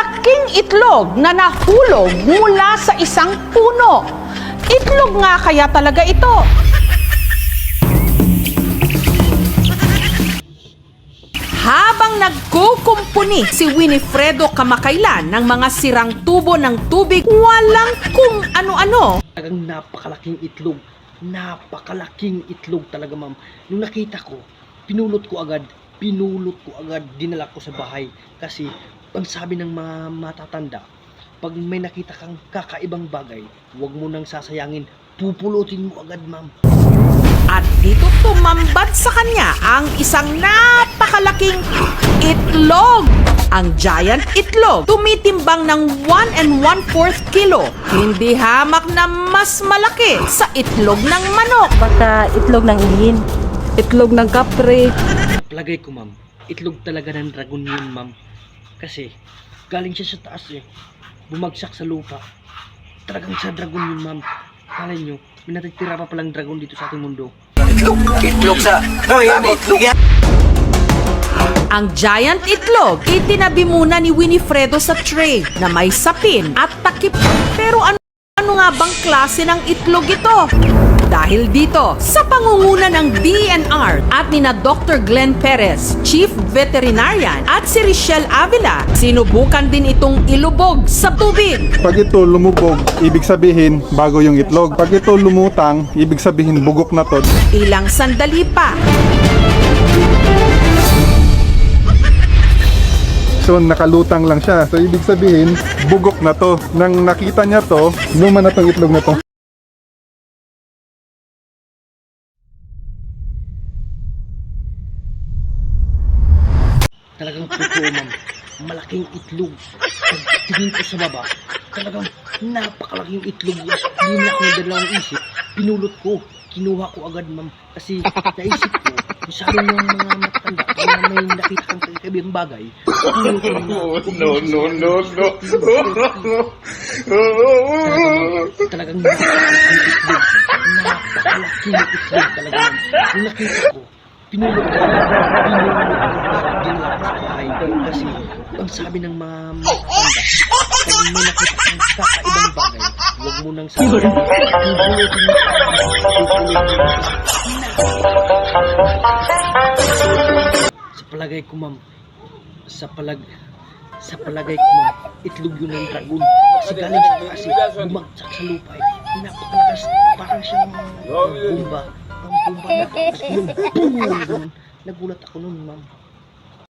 Malaking itlog na nahulog mula sa isang puno. Itlog nga kaya talaga ito. Habang nagkukumpuni si Winifredo kamakailan ng mga sirang tubo ng tubig, walang kung ano-ano. Talagang napakalaking itlog. Napakalaking itlog talaga, ma'am. Nung nakita ko, pinulot ko agad. Pinulot ko agad. Dinala ko sa bahay. Kasi, ang sabi ng mga matatanda, pag may nakita kang kakaibang bagay, huwag mo nang sasayangin. Pupulutin mo agad, ma'am. At dito tumambad sa kanya ang isang napakalaking itlog. Ang giant itlog, tumitimbang ng 1 and 1 4 kilo. Hindi hamak na mas malaki sa itlog ng manok. Baka itlog ng ihin. Itlog ng kapre. Palagay ko, ma'am, itlog talaga ng dragon yun, ma'am. Kasi, galing siya sa taas eh. Bumagsak sa lupa. Talagang sa dragon yun, ma'am. Kala nyo, may natitira pa palang dragon dito sa ating mundo. Ang giant itlog, itinabi muna ni Winifredo sa tray na may sapin at takip. Pero ano, ano nga bang klase ng itlog ito? Dahil dito, sa pangunguna ng DNR at ni na Dr. Glenn Perez, Chief Veterinarian at si Richelle Avila, sinubukan din itong ilubog sa tubig. Pag ito lumubog, ibig sabihin bago yung itlog. Pag ito lumutang, ibig sabihin bugok na to. Ilang sandali pa, So nakalutang lang siya. So ibig sabihin, bugok na to. Nang nakita niya to, luma na tong itlog na to. Talagang totoo, ma'am. Malaking itlog. Pag tingin ko sa baba, talagang napakalaking itlog. Hindi na ako nagdalawang isip. Pinulot ko. Kinuha ko agad, ma'am. Kasi naisip ko, sabi ng mga matanda, kung may nakita kang kakaibang bagay, na. No, no, no, no. Talagang napakalaking itlog. Napakalaking itlog talaga, nakita ko, pinulot ko agad. Pinulot ko sa bahay. Kasi, ang sabi ng mga matanda, pag may nakita kang kakaibang bagay, huwag mo nang sabi. Pupulutin mo. Pupulutin mo. Sa palagay ko, ma'am, sa palag sa palagay ko, ma'am, itlog yun ng dragon. Kasi galing sa taas, eh, bumagsak sa lupa, eh. Napakalakas, parang siyang bomba. Nagulat ako nun, ma'am.